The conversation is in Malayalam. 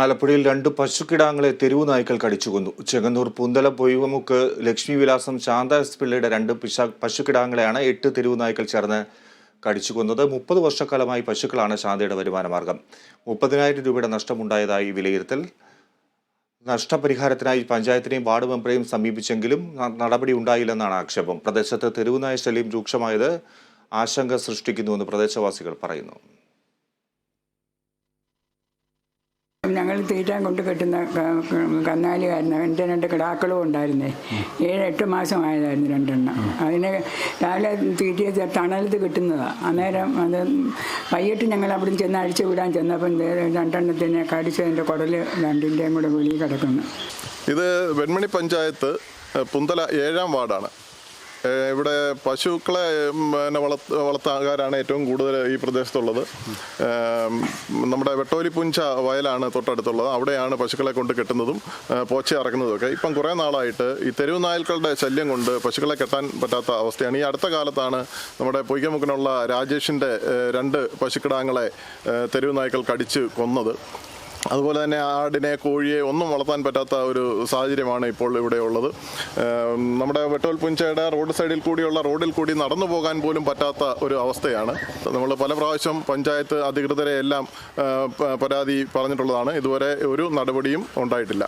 ആലപ്പുഴയിൽ രണ്ട് പശുക്കിടാങ്ങളെ തെരുവു നായ്ക്കൾ കടിച്ചുകൊന്നു. ചെങ്ങന്നൂർ പുന്തല പൊയ്വമുക്ക് ലക്ഷ്മി വിലാസം ശാന്ത എസ് പിള്ളയുടെ രണ്ട് പിശ പശുക്കിടാങ്ങളെയാണ് എട്ട് തെരുവു നായ്ക്കൾ ചേർന്ന് കടിച്ചുകൊന്നത്. മുപ്പത് വർഷക്കാലമായി പശുക്കളാണ് ശാന്തയുടെ വരുമാന മാർഗം മുപ്പതിനായിരം രൂപയുടെ നഷ്ടമുണ്ടായതായി വിലയിരുത്തൽ. നഷ്ടപരിഹാരത്തിനായി പഞ്ചായത്തിനെയും വാർഡ് മെമ്പറെയും സമീപിച്ചെങ്കിലും നടപടി ഉണ്ടായില്ലെന്നാണ് ആക്ഷേപം. പ്രദേശത്ത് തെരുവുനായ ശല്യം രൂക്ഷമായത് ആശങ്ക സൃഷ്ടിക്കുന്നുവെന്ന് പ്രദേശവാസികൾ പറയുന്നു. ഞങ്ങൾ തീറ്റാൻ കൊണ്ട് കെട്ടുന്ന കന്നാലിയായിരുന്നു എന്റെ രണ്ട് കിടാക്കളും ഉണ്ടായിരുന്നേ. ഏഴ് എട്ട് മാസമായതായിരുന്നു രണ്ടെണ്ണം. അതിന് രാവിലെ തീറ്റിയ തണലത്ത് കിട്ടുന്നതാണ് അന്നേരം അത് വൈകിട്ട് ഞങ്ങൾ അവിടെ ചെന്ന് അഴിച്ചു വിടാൻ ചെന്നപ്പം രണ്ടെണ്ണത്തിനെ കടിച്ചതിന്റെ കുടൽ രണ്ടിന്റെയും കൂടെ വെളിയിൽ കിടക്കുന്നു. ഇത് വെൺമണി പഞ്ചായത്ത് പുന്തല ഏഴാം വാർഡാണ്. ഇവിടെ പശുക്കളെ പിന്നെ വളർത്ത വളർത്താകാരാണ് ഏറ്റവും കൂടുതൽ ഈ പ്രദേശത്തുള്ളത്. നമ്മുടെ വെട്ടോലിപ്പുഞ്ച വയലാണ് തൊട്ടടുത്തുള്ളത്. അവിടെയാണ് പശുക്കളെ കൊണ്ട് കെട്ടുന്നതും പോച്ച ഇറക്കുന്നതും ഒക്കെ. ഇപ്പം കുറേ നാളായിട്ട് ഈ തെരുവ് നായ്ക്കളുടെ ശല്യം കൊണ്ട് പശുക്കളെ കെട്ടാൻ പറ്റാത്ത അവസ്ഥയാണ്. ഈ അടുത്ത കാലത്താണ് നമ്മുടെ പൊയ്ക്കമുക്കിനുള്ള രാജേഷിന്റെ രണ്ട് പശുക്കിടാങ്ങളെ തെരുവ് നായ്ക്കൾ കടിച്ച് കൊന്നത്. അതുപോലെ തന്നെ ആടിനെ കോഴിയെ ഒന്നും വളർത്താൻ പറ്റാത്ത ഒരു സാഹചര്യമാണ് ഇപ്പോൾ ഇവിടെ ഉള്ളത്. നമ്മുടെ വെട്ടോൽ പുഞ്ചയുടെ റോഡ് സൈഡിൽ കൂടിയുള്ള റോഡിൽ കൂടി നടന്നു പോകാൻ പോലും പറ്റാത്ത ഒരു അവസ്ഥയാണ്. നമ്മൾ പല പ്രാവശ്യം പഞ്ചായത്ത് അധികൃതരെ എല്ലാം പരാതി പറഞ്ഞിട്ടുള്ളതാണ്. ഇതുവരെ ഒരു നടപടിയും ഉണ്ടായിട്ടില്ല.